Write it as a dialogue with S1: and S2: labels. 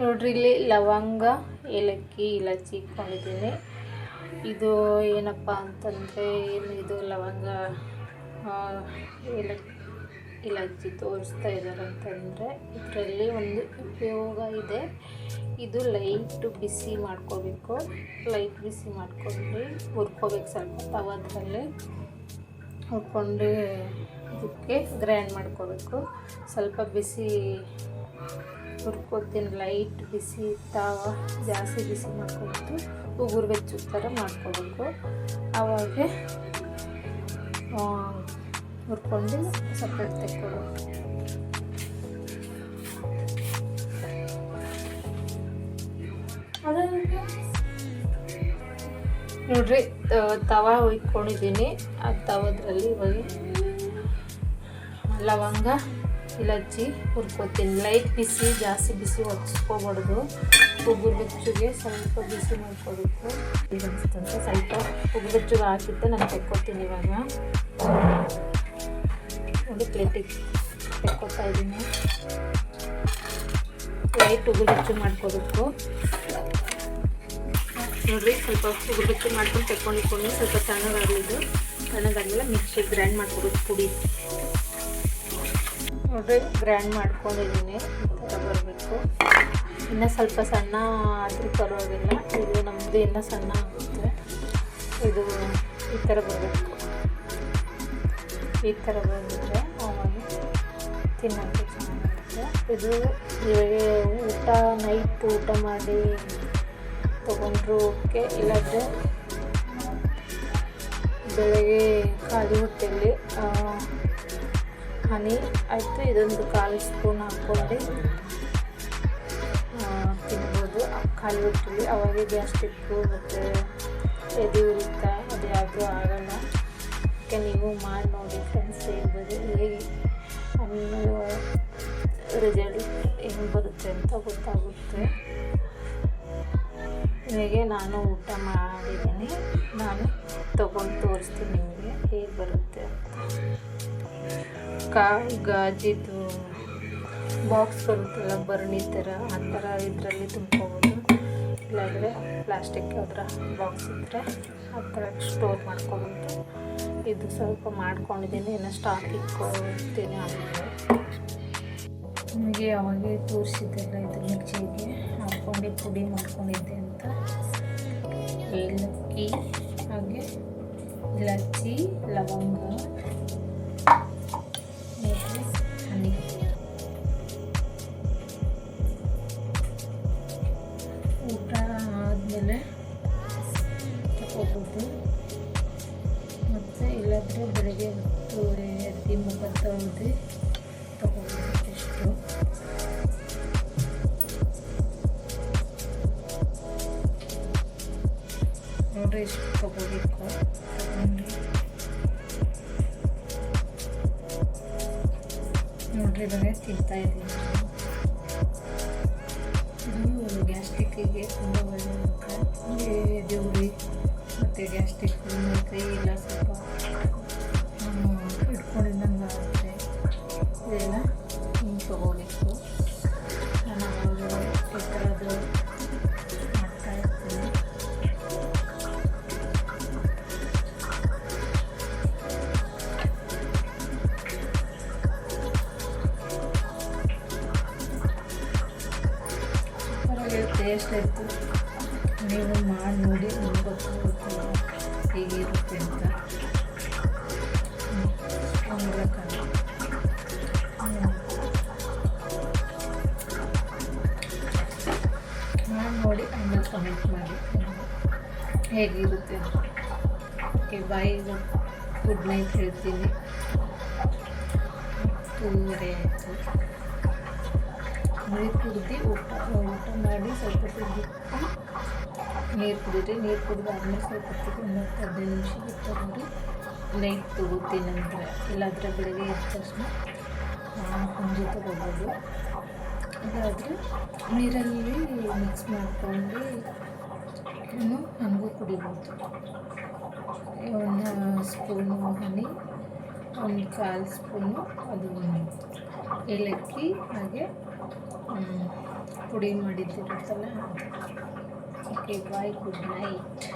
S1: ನೋಡ್ರಿ, ಇಲ್ಲಿ ಲವಂಗ, ಏಲಕ್ಕಿ ಇಲಾಚಿ ಇಟ್ಕೊಂಡಿದ್ದೀನಿ. ಇದು ಏನಪ್ಪ ಅಂತಂದರೆ, ಏನು ಇದು ಲವಂಗ ಏಲಕ್ಕಿ ಇಲಾಚಿ ತೋರಿಸ್ತಾ ಇದ್ದಾರೆ ಅಂತಂದರೆ, ಇದರಲ್ಲಿ ಒಂದು ಉಪಯೋಗ ಇದೆ. ಇದು ಲೈಟು ಬಿಸಿ ಮಾಡ್ಕೋಬೇಕು. ಲೈಟ್ ಬಿಸಿ ಮಾಡ್ಕೊಂಡು ಹುರ್ಕೋಬೇಕು ಸ್ವಲ್ಪ ತವದ್ರಲ್ಲಿ ಹುರ್ಕೊಂಡು ಇದಕ್ಕೆ ಗ್ರೈಂಡ್ ಮಾಡ್ಕೋಬೇಕು. ಸ್ವಲ್ಪ ಬಿಸಿ ಹುರ್ಕೋತೀನಿ ಲೈಟ್ ಬಿಸಿ ತಾವ ಜಾಸ್ತಿ ಬಿಸಿ ಮಾಡ್ಕೊಬಿಟ್ಟು ಉಗುರು ಬೆಚ್ಚು ಥರ ಮಾಡ್ಕೋಬೇಕು ಆವಾಗ ಹುರ್ಕೊಂಡು ಸಪ್ರೇಟ್ ತೆಕ್ಕೊಬೇಕು ನೋಡ್ರಿ ತವ ಇಟ್ಕೊಂಡಿದ್ದೀನಿ ಆ ತವದ್ರಲ್ಲಿ ಇವಾಗ ಲವಂಗ. ಇಲಚ್ಚಿ ಹುರ್ಕೋತೀನಿ. ಲೈಟ್ ಬಿಸಿ, ಜಾಸ್ತಿ ಬಿಸಿ ಹೊಚ್ಕೋಬಾರ್ದು ಉಗುರು ಬೆಚ್ಚಗೆ ಸ್ವಲ್ಪ ಬಿಸಿ ಮಾಡ್ಕೋಬೇಕು. ಈಗ ಸ್ವಲ್ಪ ಉಗುರು ಬೆಚ್ಚಗೆ ಹಾಕಿದ್ದೆ, ನಾನು ತೆಕ್ಕೋತೀನಿ ಇವಾಗ. ಒಂದು ಪ್ಲೇಟಿಗೆ ತೆಕ್ಕೋತಾ ಇದ್ದೀನಿ. ಲೈಟ್ ಉಗುರು ಬೆಚ್ಚಗೆ ಮಾಡ್ಕೋಬೇಕು. ನೋಡ್ರಿ, ಸ್ವಲ್ಪ ಉಗುರು ಬೆಚ್ಚಗೆ ಮಾಡ್ಕೊಂಡು ತೆಕ್ಕೊಂಡಿಟ್ಕೊಂಡು ಸ್ವಲ್ಪ ತಣ್ಣಗಾಗಲಿದ್ದು. ತಣ್ಣಗಾದ್ಮೇಲೆ ಮಿಕ್ಸಿಗೆ ಗ್ರೈಂಡ್ ಮಾಡ್ಕೊಬೇಕು ಪುಡಿ. ನೋಡ್ರಿ ಗ್ರ್ಯಾಂಡ್ ಮಾಡ್ಕೊಂಡಿದ್ದೀನಿ. ಬರಬೇಕು ಇನ್ನೂ ಸ್ವಲ್ಪ ಸಣ್ಣ ಆದರೂ ಪರವಾಗಿಲ್ಲ. ಇದು ನಮ್ಮದು ಇನ್ನೂ ಸಣ್ಣ ಆಗುತ್ತೆ. ಇದು ಈ ಥರ ಬರಬೇಕು. ಈ ಥರ ಬಂದರೆ ಆವಾಗ ತಿನ್ನೋಕ್ಕೆ ಚೆನ್ನಾಗಿರುತ್ತೆ. ಇದು ಇವಾಗ ಊಟ ನೈಟ್ ಊಟ ಮಾಡಿ ತೊಗೊಂಡ್ರು ಓಕೆ. ಇಲ್ಲಾಂದರೆ ಬೆಳಗ್ಗೆ ಖಾಲಿ ಹೊಟ್ಟೆಯಲ್ಲಿ ಹನಿ, ಆಯಿತು, ಇದೊಂದು ಕಾಲು ಸ್ಪೂನ್ ಹಾಕ್ಕೊಂಡು ತಿನ್ಬೋದು. ಕಾಲು ಹೊಟ್ಟೆಲಿ ಅವಾಗ ಗ್ಯಾಸ್ಟಿಕ್ಕು ಮತ್ತು ಎದೆ ಉರಿತಾ ಅದು ಯಾವುದೂ ಆಗಲ್ಲ. ಅದಕ್ಕೆ ನೀವು ಮಾಡಿ ನೋಡಿ ಫ್ರೆಂಡ್ಸ್ ಹೇಳ್ಬೋದು. ಹೇಗೆ ಆಮೇಲೆ ರಿಸಲ್ಟ್ ಹೆಂಗೆ ಬರುತ್ತೆ ಅಂತ ಗೊತ್ತಾಗುತ್ತೆ. ನಿಮಗೆ ನಾನು ಊಟ ಮಾಡಿದ್ದೀನಿ. ನಾನು ತೊಗೊಂಡು ತೋರಿಸ್ತೀನಿ ನಿಮಗೆ. ಹೇಗೆ ಬರುತ್ತೆ? ಕಾ ಗಾಜಿದು ಬಾಕ್ಸ್ ಬರುತ್ತಲ್ಲ ಬರ್ಣಿ ಥರ, ಆ ಥರ ಇದರಲ್ಲಿ ತುಂಬ್ಕೋಬೋದು. ಇಲ್ಲಾಂದರೆ ಪ್ಲಾಸ್ಟಿಕ್ ಅದರ ಬಾಕ್ಸ್ ಇದ್ದರೆ ಆ ಥರ ಸ್ಟೋರ್ ಮಾಡ್ಕೊಬೋದು. ಇದು ಸ್ವಲ್ಪ ಮಾಡ್ಕೊಂಡಿದ್ದೀನಿ, ಇನ್ನು ಸ್ಟಾಕ್ ಇಟ್ಕೊಳ್ತೀನಿ ಆಮೇಲೆ. ನಿಮಗೆ ಯಾವಾಗ ತೋರಿಸಿದ್ದೆಲ್ಲ ಇದು ಮಿಕ್ಸಿಗೆ ಹಾಕ್ಕೊಂಡು ಪುಡಿ ಮಾಡ್ಕೊಂಡಿದ್ದೆ ಅಂತ. ಏಲಕ್ಕಿ, ಹಾಗೆ ಇಲಚ್ಚಿ ಲವಂಗ. ಆದಮೇಲೆ ತಗೋಬೋದು. ಮತ್ತು ಇಲ್ಲಾಂದರೆ ಬೆಳಗ್ಗೆ ಹೊತ್ತು ಎದ್ದು ಮುಖ ತೊಳೆದು ತಗೋಬೋದು ಇಷ್ಟು ನೋಡ್ರಿ ಇಷ್ಟು ತಗೋಬೇಕು. ತಗೊಂಡು ನೋಡ್ರಿ ಇವಾಗ ತಿಂತಾ ಇದ್ದೀನಿ. ಗ್ಯಾಸ್ಟ್ರಿಕ್ಕಿಗೆ ತುಂಬ ಒಳ್ಳೆಯದು ದೇವ್ರಿ ಮತ್ತು ಗ್ಯಾಸ್ಟ್ರಿಕ್ ಮತ್ತು ಟೇಸ್ಟ್ ಆಯಿತು ನೀವು ಮಾಡಿ ನೋಡಿ, ನಿಮ್ಗೆ ಗೊತ್ತಾಗುತ್ತಲ್ಲ ಹೇಗಿರುತ್ತೆ ಅಂತ ಹ್ಮ್. ಆಮೇಲೆ ಕಾಯಿ. ಹ್ಮ್. ಮಾಡಿ ನೋಡಿ, ಆಮೇಲೆ ಕಮೆಂಟ್ ಮಾಡಿ ಹೇಗಿರುತ್ತೆ ಅಂತ ಓಕೆ ಬಾಯ್ ಗುಡ್ ನೈಟ್ ಹೇಳ್ತೀನಿ ಹತ್ತೂವರೆ ಆಯಿತು ನೀರು ಕುಡಿದು ಊಟ ಊಟ ಮಾಡಿ ಸ್ವಲ್ಪ ಬಿಟ್ಟು ನೀರು ಕುಡಿದ್ರಿ ನೀರು ಕುಡಿದಾದ್ಮೇಲೆ ಸ್ವಲ್ಪ ಹೊತ್ತಿಗೆ ಒಂದು ಹತ್ತು ಹದಿನೈದು ನಿಮಿಷ ಬಿಟ್ಟು ನೈಟ್ ತಗೋತೀನಿ ಅಂದರೆ. ಇಲ್ಲಾಂದರೆ ಬೆಳಗ್ಗೆ ಎದ್ದ ತಕ್ಷಣ ಕುಂಜಿ ತಗೋಬೋದು. ಇಲ್ಲಾದರೆ ನೀರಲ್ಲಿ ಮಿಕ್ಸ್ ಮಾಡಿಕೊಂಡು ಇನ್ನು ನನಗೂ ಕುಡಿಬೋದು. ಒಂದು ಸ್ಪೂನು ಹನಿ, ಒಂದು ಕಾಲು ಸ್ಪೂನು ಅದು ಏಲಕ್ಕಿ ಹಾಗೆ ಪುಡಿ ಮಾಡಿದ್ದಿರುತ್ತಲ್ಲ ಓಕೆ ಬಾಯ್ ಗುಡ್ ನೈಟ್